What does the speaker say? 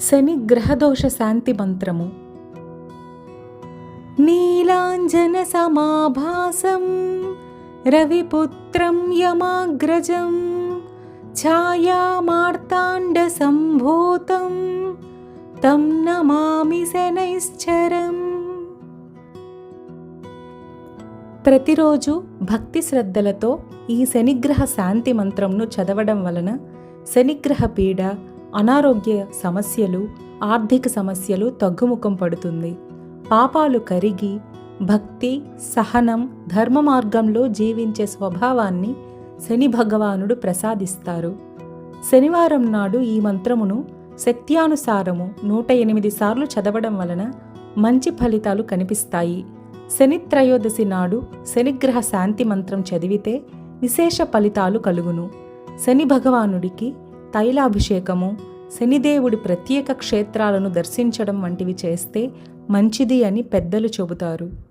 శని గ్రహదోష శాంతి మంత్రము నీలాంజన సమాభాసం రవిపుత్రం యమాగ్రజం ఛాయామార్తాండ సంభూతం తం నమామి శనైశ్చరం. ప్రతిరోజు భక్తి శ్రద్ధలతో ఈ శనిగ్రహ శాంతి మంత్రంను చదవడం వలన శనిగ్రహ పీడ అనారోగ్య సమస్యలు ఆర్థిక సమస్యలు తగ్గుముఖం పడుతుంది. పాపాలు కరిగి భక్తి సహనం ధర్మ మార్గంలో జీవించే స్వభావాన్ని శని భగవానుడు ప్రసాదిస్తారు. శనివారం నాడు ఈ మంత్రమును శక్త్యానుసారము నూట ఎనిమిది సార్లు చదవడం వలన మంచి ఫలితాలు కనిపిస్తాయి. శని త్రయోదశి నాడు శనిగ్రహ శాంతి మంత్రం చదివితే విశేష ఫలితాలు కలుగును. శని భగవానుడికి తైలాభిషేకము శనిదేవుడి ప్రత్యేక క్షేత్రాలను దర్శించడం వంటివి చేస్తే మంచిది అని పెద్దలు చెబుతారు.